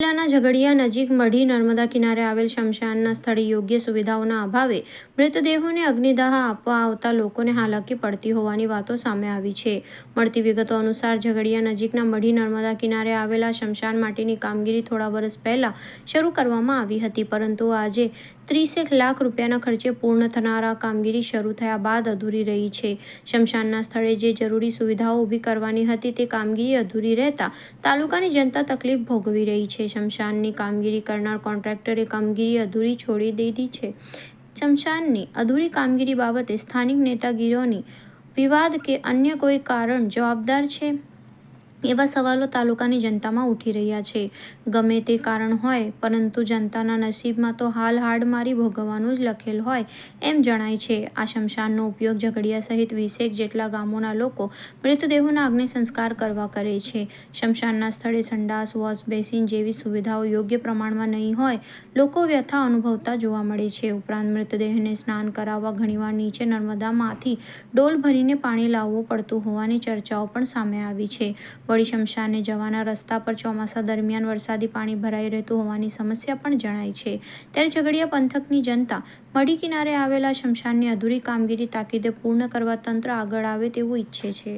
જિલ્લાના ઝઘડિયા નજીક મઢી નર્મદા કિનારે આવેલ શમશાનના સ્થળે યોગ્ય સુવિધાઓના અભાવે મૃતદેહોને અગ્નિદાહ આપવા આવતા લોકોને હાલાકી પડતી હોવાની વાતો સામે આવી છે. મળતી વિગતો અનુસાર ઝઘડિયા નજીકના મઢી નર્મદા કિનારે આવેલા શમશાન માટેની કામગીરી થોડા વર્ષ પહેલા શરૂ કરવામાં આવી હતી, પરંતુ આજે ત્રીસેક લાખ રૂપિયાના ખર્ચે પૂર્ણ થનાર કામગીરી શરૂ થયા બાદ અધૂરી રહી છે. શમશાનના સ્થળે જે જરૂરી સુવિધાઓ ઊભી કરવાની હતી તે કામગીરી અધૂરી રહેતા તાલુકાની જનતા તકલીફ ભોગવી રહી છે. શમશાનની કામગીરી કરનાર કોન્ટ્રાક્ટરે કામગીરી અધૂરી છોડી દીધી છે. શમશાનની અધૂરી કામગીરી બાબતે સ્થાનિક નેતાગીરોની વિવાદ કે અન્ય કોઈ કારણ જવાબદાર છે? એવા સવાલો તાલુકાની જનતામાં ઉઠી રહ્યા છે. ગમે તે કારણ હોય, પરંતુ જનતાના નસીબમાં તો હાલ હાડ મારી ભોગવવાનું જ લખેલ હોય એમ જણાય છે. આ શમશાનનો ઉપયોગ ઝઘડિયા સહિત વીસેક જેટલા ગામોના લોકો મૃતદેહોના અગ્નિ સંસ્કાર કરવા કરે છે. શમશાનના સ્થળે સંડાસ, વોશ બેસિન જેવી સુવિધાઓ યોગ્ય પ્રમાણમાં નહીં હોય, લોકો વ્યથા અનુભવતા જોવા મળે છે. ઉપરાંત મૃતદેહને સ્નાન કરાવવા ઘણીવાર નીચે નર્મદામાંથી ડોલ ભરીને પાણી લાવવું પડતું હોવાની ચર્ચાઓ પણ સામે આવી છે. વળી શમશાને જવાના રસ્તા પર ચોમાસા દરમિયાન વરસાદી પાણી ભરાઈ રહેતું હોવાની સમસ્યા પણ જણાય છે. ત્યારે ઝઘડિયા પંથકની જનતા મડી કિનારે આવેલા શમશાનની અધૂરી કામગીરી તાકીદે પૂર્ણ કરવા તંત્ર આગળ આવે તેવું ઈચ્છે છે.